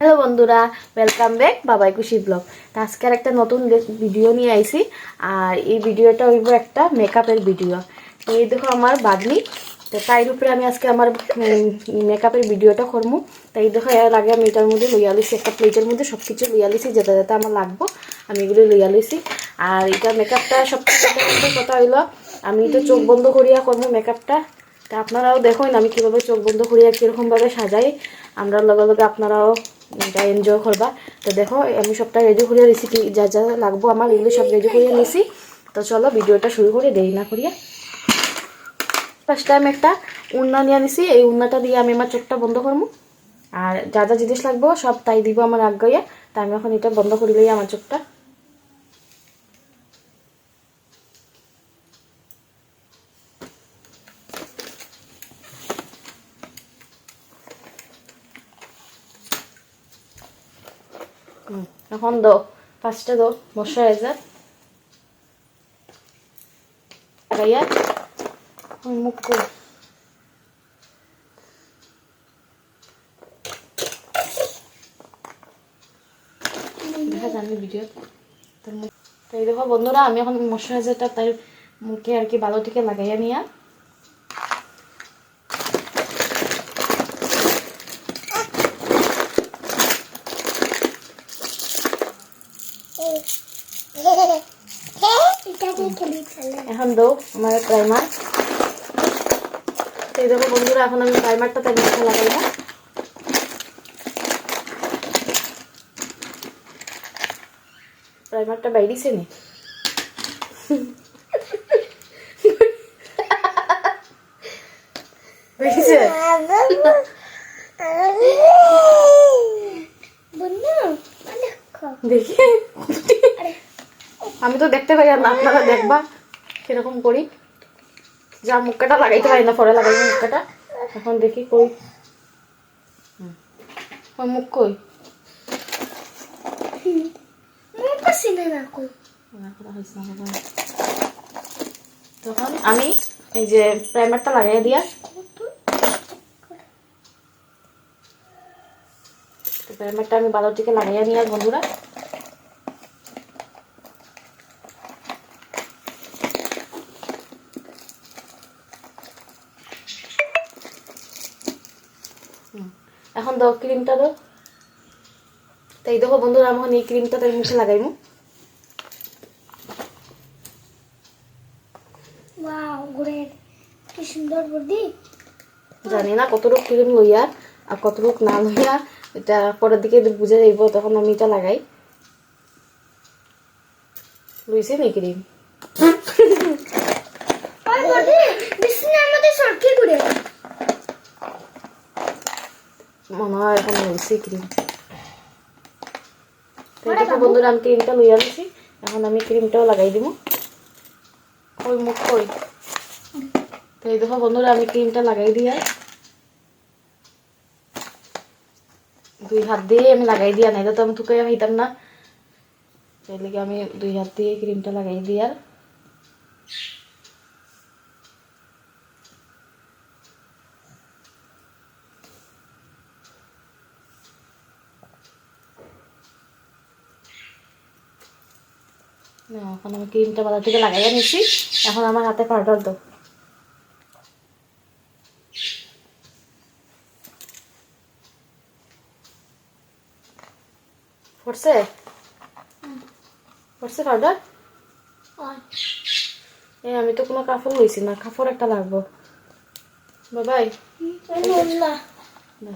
Hello বন্ধুরা welcome back বাবাই খুশি ব্লগ তো আজকের একটা নতুন ভিডিও নিয়ে আইছি, আর এই ভিডিওটা হইব একটা মেকআপের ভিডিও তো এই দেখো আমার বাগনি তো তাইর উপরে আমি আজকে আমার মেকআপের ভিডিওটা করব তাই এই দেখো এর আগে আমি এটার মধ্যে লইয়া লইছি, একটা প্লেটের মধ্যে সব কিছু লইয়া লইছি, যেটা যেটা আমার লাগবো, আমি এগুলো লইয়া লইছি। আর এটা মেকআপটা সব থেকে কথা হইল, আমি তো চোখ বন্ধ করিয়া করব মেকআপটা তা আপনারাও দেখুন আমি কীভাবে চোখ বন্ধ করিয়া কীরকমভাবে সাজাই। আমরা লগে লগে আপনারাও এটা এনজয় করবা। তো দেখো, আমি সবটা রেডি করে রেসিপি যা যা লাগবো আমার, এগুলো সব রেডি করে নিছি। তো চলো, ভিডিওটা শুরু করে, দেরি না করিয়া। ফার্স্ট টাইম একটা উন্না নিয়ে নিছি এই উন্নাটা দিয়ে আমি আমার চোখটা বন্ধ করব। আর যা যা জিনিস লাগবো, সব তাই দিব আমার আগ গাইয়া তাই আমি এখন এটা বন্ধ করিলেই আমার চোখটা। এখন দো ফার্স্টে দো ময়শ্চারাইজার লাগাইয়া মুখ দেখা যাবে ভিডিও তো দেখো বন্ধুরা, আমি এখন ময়শ্চারাইজারটা তাই মুখে আর কি ভালো থেকে লাগাইয়া নিয়া এখন দো আমার প্রাইমার এই দেখো বন্ধুরা এখন আমি প্রাইমারটা তাই মুখে লাগাইলাম প্রাইমারটা বাইরেছে নি? বাইরেছে? দেখি। আমি তো দেখতে পাই আর না আপনারা দেখবা কীরকম করি। যা মুখটা লাগাইতে পারি না পরে লাগাই মুখটা। এখন দেখি কই। ওই মুখ কই। তখন আমি এই যে প্রাইমারটা লাগাই দিয়া প্রাইমারটা আমি বারোর দিকে লাগাইয়া নিয়ে বন্ধুরা। দাও ক্রিমটা দাও। তাই দেখো বন্ধুরা আমি এই ক্রিমটা তাই মুখে লাগাইমু। কি সুন্দর বুদ্ধি জানি না কতটুক ক্রিম লইয়া আর কতটুক না লইয়া এটা পরের দিকে বুঝে যাইব তখন আমি এটা লাগাই। লইছে নি ক্রিম? মনে হয় এখন লইছে ক্রিম। দেখো বন্ধুরা আমি ক্রিমটা লইয়া লইছি এখন আমি ক্রিমটাও লাগাই দিব ওই মুখ কই? তো এই দেখো বন্ধুরা আমি ক্রিমটা লাগাই দিয়া। দুই হাত দিয়ে আমি লাগাই দিয়া নাই তো আমি তোকে আমি হিতাম না সেই আমি দুই হাত দিয়ে ক্রিমটা লাগাই দিয়ার এখন আমি ক্রিমটা বাজার থেকে লাগাইয়া নিছি। এখন আমার হাতে পাউডার দাও। পড়ছে? পড়ছে পাউডার? এই আমি তো কোনো কাপড় লইছি না কাপড় একটা লাগবো। বাবাই। না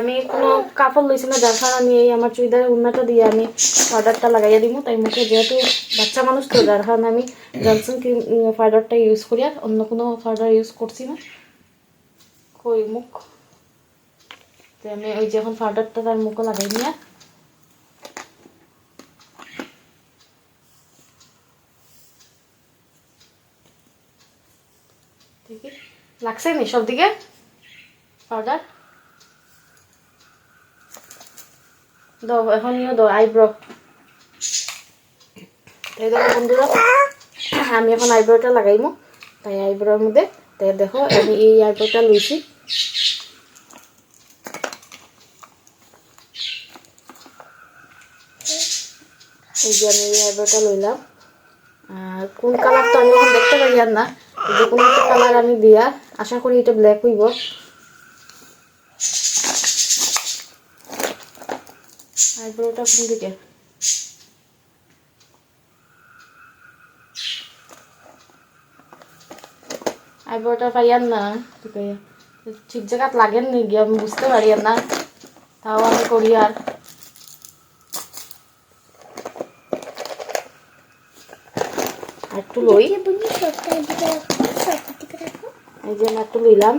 আমি কোনো কাপড় লইছি না, যার কারণে আমি এই আমার চুড়িদারের উন্নাটা দিয়ে আমি পাউডারটা লাগাইয়া দিব তাই মুখে যেহেতু বাচ্চা মানুষ তো, যার কারণে আমি জনসন ক্রিম পাউডারটা ইউজ করি আর অন্য কোনো পাউডার ইউজ করছি না। কই মুখ? তো আমি ওই যে এখন পাউডারটা তার মুখে লাগাই নিয়ে। লাগছে নি সব দিকে পাউডার দো এখনও দো আইব্রো তাই দেখো বন্ধুরা, আমি এখন আইব্রোটা লাগাইমো। তাই আইব্রোর মধ্যে, তাই দেখো, আমি এই আইব্রোটা লইছি। এই আমি এই আইব্রোটা লইলাম। আর কোন কালারটা আমি এখন দেখতে পারি না, যে কোনো একটা কালার আমি দিয়া, আশা করি এটা ব্ল্যাক হইব। আইব্রোটা কোন দিকে আইব্রোটা পাইয়ার না ঠিক জায়গাত লাগেন নাকি আমি বুঝতে পারি না। তাও আমি করি আর। একটু লই। এই যে আমি একটু লইলাম।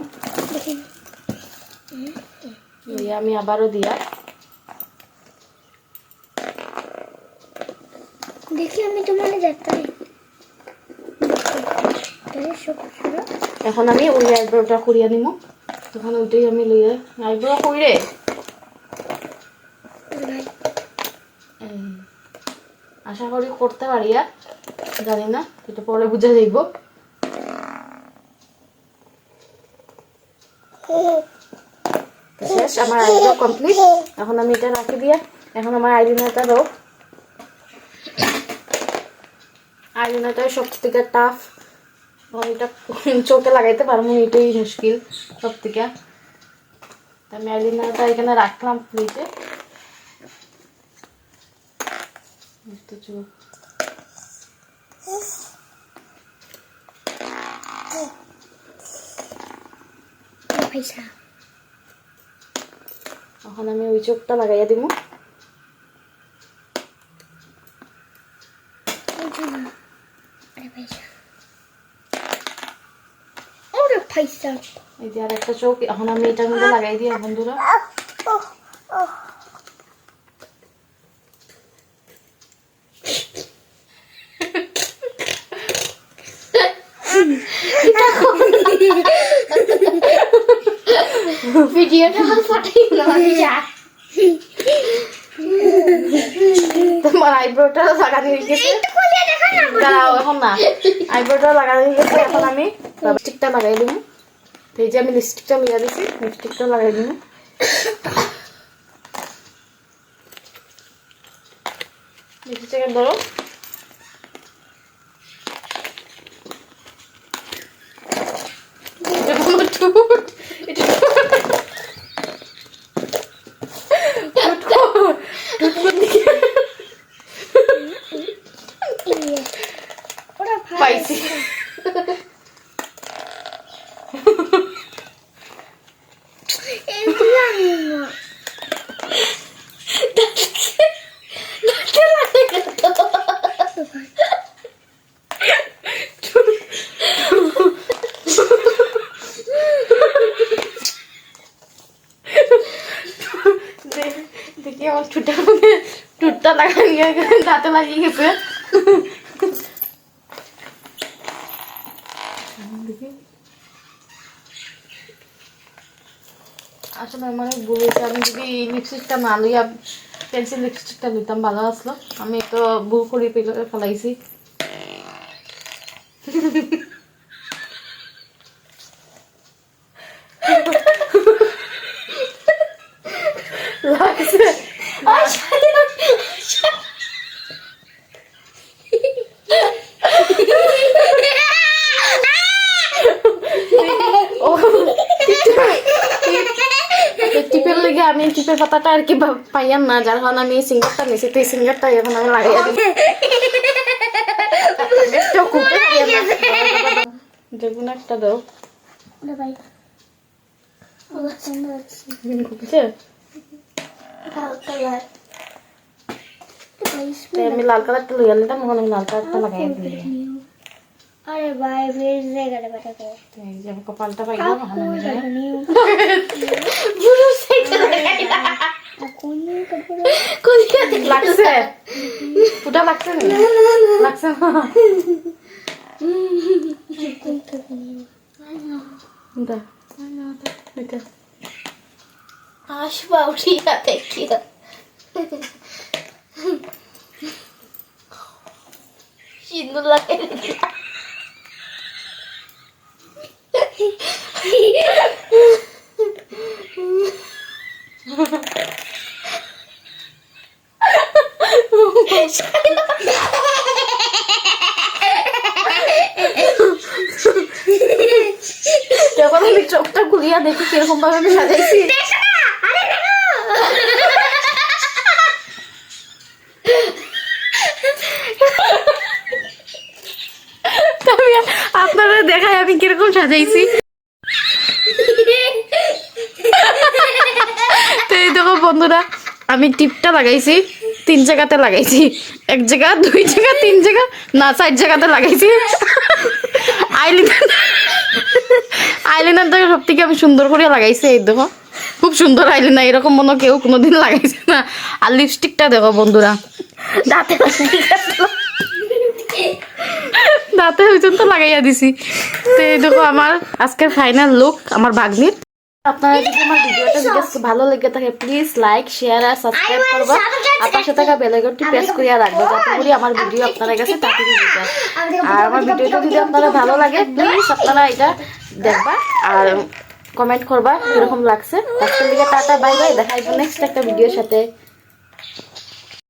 আমি আবারও দিয়া দেখি আমি তোমার দেখাই তাহলে সব শুরু এখন আমি ওই আইব্রোটা করিয়া নিমু। তখন ওইটাই আমি আইব্রো আশা করি করতে পারি আর, জানি না, এটা পরে বুঝা যাইব। শেষ, আমার আইব্রো কমপ্লিট এখন আমি এটা রাখি দিয়া, এখন আমার আইলিনাটা দাও। আইলিনাটা সব থেকে টাফ এটা চোখে লাগাইতে পারব এটাই মুশকিল সব থেকে আমি আইলিনাটা এখানে রাখলাম পয়সা। এখন আমি ওই চোখটা লাগাইয়া দিব। এই যে আর একটা চোখ এখন আমি এটার মধ্যে লাগাই দিই বন্ধুরা। ভিডিওটা ফাটাই না তোমার আইব্রোটা লাগানো হয়ে গেছে। দাঁড়াও এখন না। আইব্রোটা লাগানো হয়ে গেছে এখন আমি লিপস্টিকটা লাগাই দিব। তো এই যে আমি লিপস্টিকটা লিয়া দিছি লিপস্টিকটা লাগাই দিন লিপস্টিকের ধরো এটা কোনো ঠোঁট এটা ঠোঁট কো- ঠোঁট কোন দিকে? ইয়ে ওরা ভাই পাইছি এগুলো আমি না দে- দেখি আমার ঠুটার মধ্যে আসলে আমার ভুল আমি যদি লিপস্টিকটা না লইয়া পেন্সিল লিপস্টিকটা নিতাম, ভালো আসলো। আমি তো ভুল করে ফেলাইছি লাগছে ও টিপের লেগে আমি টিপের পাতাটা আর কি পাইয়াম না যার কারণে আমি সিঙ্গারটা নিয়েছি তো এই সিঙ্গারটা এখন আমি না। যে কোনো একটা দাও। আমি লাল কালারটা লইয়া এখন আমি লাল কালারটা লাগাই আরে ভাই বেশ জায়গাটা বেটা করে। এই যে আমি কপালটা পাইলাম লাগছে ফুটা লাগছে না লাগছে না কোন কাপড় নিউ দা এটা আসবা উঠিয়া দেখিয়া সিন্দুর লাগে চোখটা দেখি কীরকম ভাবে আমি সাজাইছি। আপনারা দেখাই আমি কীরকম সাজাইছি। দেখো বন্ধুরা, আমি টিপটা লাগাইছি, তিন জায়গাতে লাগাইছি। এক জায়গা, দুই জায়গা, তিন জায়গা, না, চার জায়গাতে লাগাইছি। আইলিনার আইলিনারটা সব থেকে আমি সুন্দর করে লাগাইছি এই দেখো। খুব সুন্দর আইলাইনার এরকম মনে কেউ কোনোদিন লাগাইছে না। আর লিপস্টিকটা দেখো বন্ধুরা। দাঁতে দাঁতে ওই জন্য তো লাগাইয়া দিছি। তো এই দেখো আমার আজকের ফাইনাল লুক আমার ভাগ্নির। আপনারা যদি আমার ভিডিওটা যদি ভালো লেগে থাকে প্লিজ লাইক শেয়ার আর সাবস্ক্রাইব করবা। আর পাশে থাকা বেল আইকনটি প্রেস করিয়া রাখবা যাতে করে আমার ভিডিও আপনাদের কাছে তাড়াতাড়ি দিতে আর আমার ভিডিওটা যদি আপনারা ভালো লাগে প্লিজ আপনারা এটা দেখবা আর কমেন্ট করবা কীরকম লাগছে। আজকের দিকে টাটা বাই বাই দেখাইবো নেক্সট একটা ভিডিওর সাথে।